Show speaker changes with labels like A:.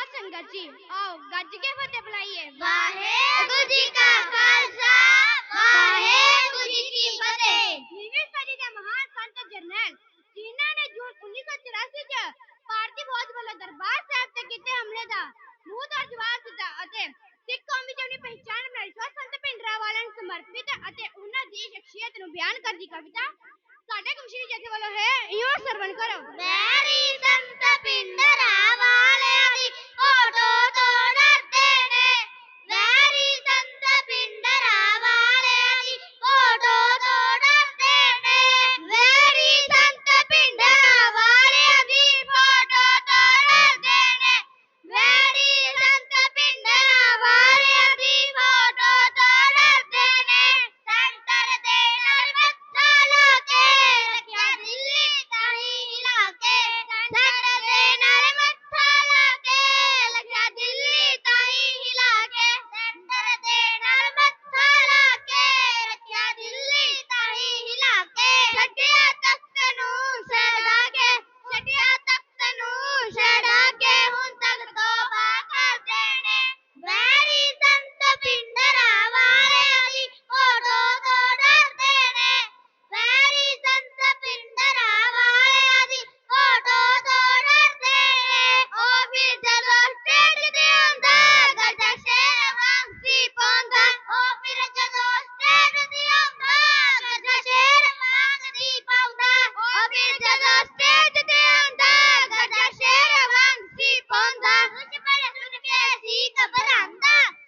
A: बहुत चंगा जी। आओ गज के फते बुलाइए।
B: वाहे गुजी का खालसा वाहे गुजी की फते
A: जीवे सारी के महान संत जरनैल जिन्ना ने जून उन्नीस सौ चौरासी बहुत बड़े दरबार साहब से किते हमले दा मुँह और जवाब अते सिख कौम विच अपनी पहचान बनाई सो संत पिंडरा वाले ने समर्पित अते उन्हें दी शख्सियत नु बयान कर दी कविता साडे कुशी जगह वालों है यो सरवण करो।
B: मेरी संत पिंडरा Good
A: day.
B: 你怎么长大